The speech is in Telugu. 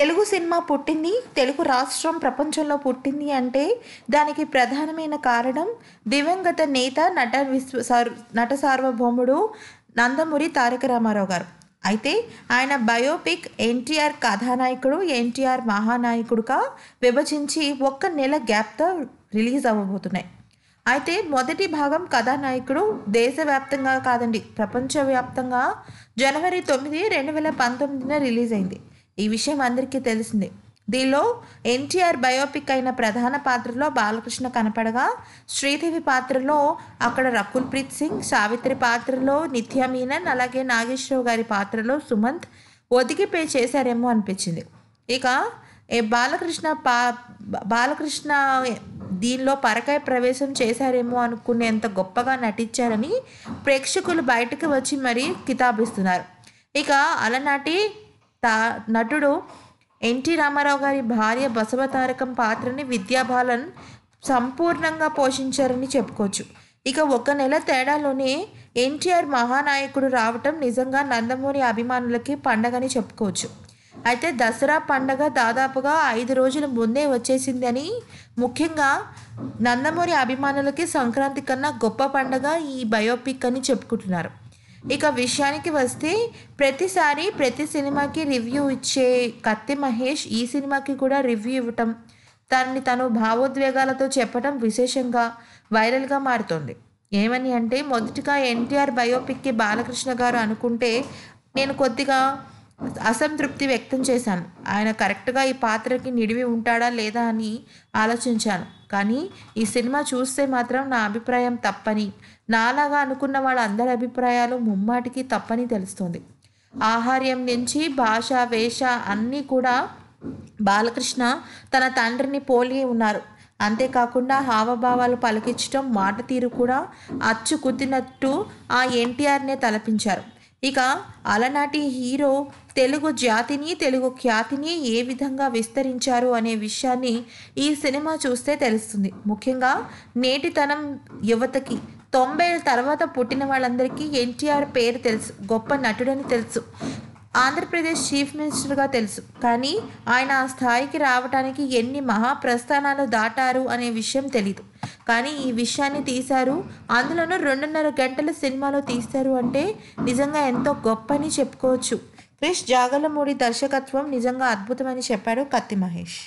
తెలుగు సినిమా పుట్టింది తెలుగు రాష్ట్రం ప్రపంచంలో పుట్టింది అంటే దానికి ప్రధానమైన కారణం దివంగత నేత నట విశ్వ నట సార్వభౌముడు నందమూరి తారక రామారావు గారు. అయితే ఆయన బయోపిక్ ఎన్టీఆర్ కథానాయకుడు ఎన్టీఆర్ మహానాయకుడుగా విభజించి ఒక్క నెల గ్యాప్తో రిలీజ్ అవ్వబోతున్నాయి. అయితే మొదటి భాగం కథానాయకుడు దేశవ్యాప్తంగా కాదండి ప్రపంచవ్యాప్తంగా జనవరి తొమ్మిది రెండు వేల పంతొమ్మిదిన రిలీజ్ అయింది. ఈ విషయం అందరికీ తెలిసింది. దీనిలో ఎన్టీఆర్ బయోపిక్ అయిన ప్రధాన పాత్రలో బాలకృష్ణ కనపడగా శ్రీదేవి పాత్రలో అక్కడ రకుల్ ప్రీత్ సింగ్ సావిత్రి పాత్రలో నిత్యా మీనన్ అలాగే నాగేశ్వరరావు గారి పాత్రలో సుమంత్ ఒదిగిపే చేశారేమో అనిపించింది. ఇక ఏ బాలకృష్ణ పా బాలకృష్ణ దీనిలో పరకాయ ప్రవేశం చేశారేమో అనుకునేంత గొప్పగా నటించారని ప్రేక్షకులు బయటకు వచ్చి మరీ కితాబిస్తున్నారు. ఇక అలనాటి తా నటుడు ఎన్టీ రామారావు గారి భార్య బసవతారకం పాత్రని విద్యాబాలన్ సంపూర్ణంగా పోషించారని చెప్పుకోవచ్చు. ఇక ఒక నెల తేడాలోనే ఎన్టీఆర్ మహానాయకుడు రావటం నిజంగా నందమూరి అభిమానులకి పండగని చెప్పుకోవచ్చు. అయితే దసరా పండగ దాదాపుగా ఐదు రోజుల ముందే వచ్చేసిందని ముఖ్యంగా నందమూరి అభిమానులకి సంక్రాంతి కన్నా గొప్ప పండగ ఈ బయోపిక్ అని చెప్పుకుంటున్నారు. ఇక విషయానికి వస్తే ప్రతిసారి ప్రతి సినిమాకి రివ్యూ ఇచ్చే కత్తి మహేష్ ఈ సినిమాకి కూడా రివ్యూ ఇవ్వటం తనని తను భావోద్వేగాలతో చెప్పటం విశేషంగా వైరల్గా మారుతోంది. ఏమని అంటే మొదటిగా ఎన్టీఆర్ బయోపిక్కి బాలకృష్ణ గారు అనుకుంటే నేను కొద్దిగా అసంతృప్తి వ్యక్తం చేశాను. ఆయన కరెక్ట్గా ఈ పాత్రకి నిడివి ఉంటాడా లేదా అని ఆలోచించాను. కానీ ఈ సినిమా చూస్తే మాత్రం నా అభిప్రాయం తప్పని నాలాగా అనుకున్న వాళ్ళందరి అభిప్రాయాలు ముమ్మాటికి తప్పని తెలుస్తుంది. ఆహార్యం నుంచి భాష వేష అన్నీ కూడా బాలకృష్ణ తన తండ్రిని పోలి ఉన్నారు. అంతేకాకుండా హావభావాలు పలికించడం మాట తీరు కూడా అచ్చు కుదినట్టు ఆ ఎన్టీఆర్నే తలపించారు. ఇక అలనాటి హీరో తెలుగు జాతిని తెలుగు ఖ్యాతిని ఏ విధంగా విస్తరించారు అనే విషయాన్ని ఈ సినిమా చూస్తే తెలుస్తుంది. ముఖ్యంగా నేటితనం యువతకి తొంభై తర్వాత పుట్టిన వాళ్ళందరికీ ఎన్టీఆర్ పేరు తెలుసు గొప్ప నటుడని తెలుసు ఆంధ్రప్రదేశ్ చీఫ్ మినిస్టర్గా తెలుసు. కానీ ఆయన ఆ స్థాయికి రావడానికి ఎన్ని మహాప్రస్థానాలు దాటారు అనే విషయం తెలీదు. కానీ ఈ విషయాన్ని తీశారు. అందులోనూ రెండున్నర గంటల సినిమాలో తీశారు అంటే నిజంగా ఎంతో గొప్పని చెప్పుకోవచ్చు. క్రిష్ జాగలమూడి దర్శకత్వం నిజంగా అద్భుతమని చెప్పాడు కత్తి మహేష్.